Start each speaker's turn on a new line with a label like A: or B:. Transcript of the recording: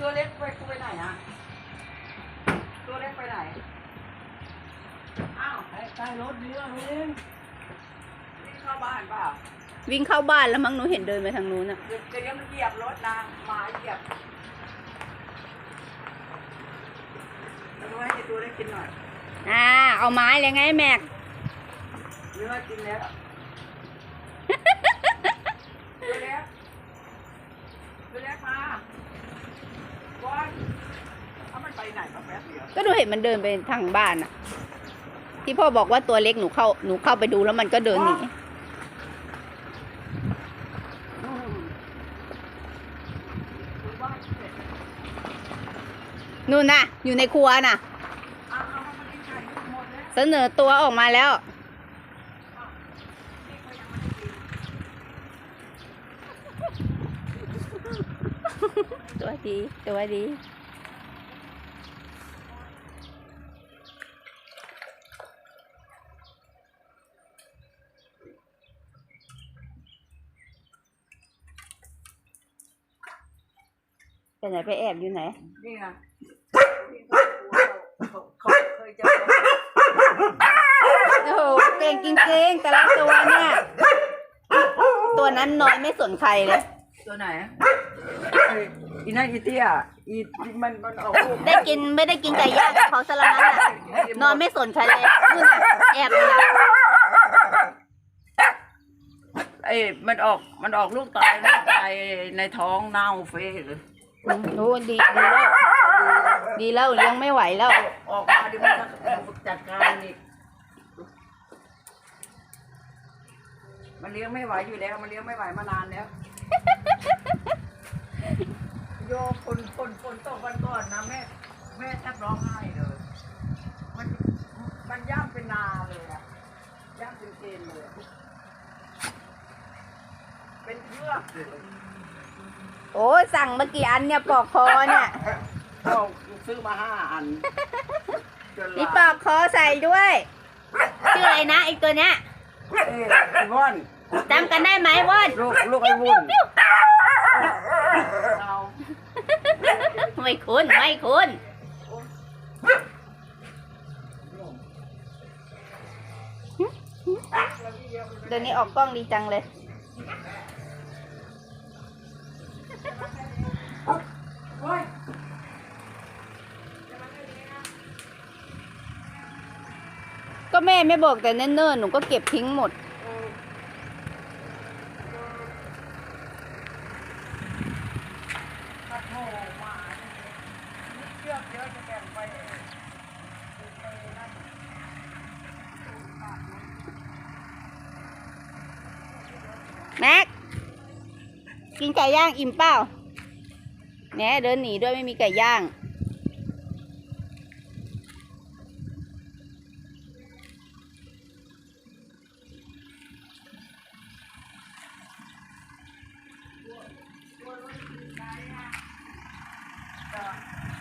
A: ตัวเล็กไปกูไปไหนอะ ตัวเล็กไปไหน อ้าว
B: ใกล้รถเยอะเอง
A: นี่เข้าบ้านเปล่า
C: วิ่งเข้าบ้านแล้วมั้งหนูเห็นเดินไปทางนู้นอะ
A: เดี๋ยวเดี๋ยวมันเหยียบรถนะหมาเหยียบเอาไว้ให้ตัวเล็กกินหน่อย
C: อ่า เอาไม้เลยไงแม็ก
A: เนื้อกินแล้วตัวเล็กตัวเล็กมาบอลเอามันไปไหนมา แป๊บเดียว
C: ก็หนูเห็นมันเดินไปทางบ้านอะที่พ่อบอกว่าตัวเล็กหนูเข้าหนูเข้าไปดูแล้วมันก็เดินหนี
A: อืมดูบ้านเสร็จ
C: นู่นน่ะอยู่ในครัวน่ะ
A: เอาเอามากินไก่หมดแล้ว
C: เสนอตัวออกมาแล้ว
A: นี่เขายังไม่ได้กิน
C: ตัวดี ตัวดี ไปไหนไปแอบอยู่ไหน
A: นี่ไงนี่เขาเขาเคยเจอ
C: โอ้โหเก่งจริงๆแต่ละตัวเนี่ย ตัวนั้นนอนไม่สนใครเลย
A: ตัวไหนไอ้อีนั่นอีเตี้ยอีมันมันออกลูก
C: ได้กินไม่ได้กินไก่ย่างกับเขาซะแล้วนั้นน่ะ นอนไม่สนใครเลยนู่นน่ะแอบอยู่หลัง
A: ไอ้มันออกมันออกลูกตายลูกตายในท้องเน่าเฟะเลย
C: อืม โอ้ดีดีแล้ว ดีแล้วเลี้ยงไม่ไหวแล้ว
A: ออกมาดิมันจะจัดการอีกมันเลี้ยงไม่ไหวอยู่แล้ว มันเลี้ยงไม่ไหวมานานแล้ว โยคนคนคนตกวันก่อนนะแม่แม่แทบร้องไห้เลย มันมันย่ำเป็นนาเลยอะย่ำเป็นเกณฑ์เลย เป็นเชือกเลย
C: โอ้ยสั่งมากี่อันเนี่ยปอกคอเนี่ย
A: เอาซื้อมาห้าอันจน
C: มีปอกคอใส่ด้วยชื่ออะไรนะไอตัวเนี้ย
A: เอ้ยไอ้ว่อน
C: จำกันได้ไหมวอน
A: ลูกลูกไอ้วุ่นเอา
C: ไม่คุ้นไม่คุ้นเดี๋ยวนี้ออกกล้องดีจังเลย ก็แม่ไม่บอกแต่เนิ่นๆหนูก็เก็บทิ้งหมด
A: แม็
C: ก กินไก่ย่างอิ่มเปล่าแหนเดินหนีด้วยไม่มีไก่ย่าง
A: Yeah.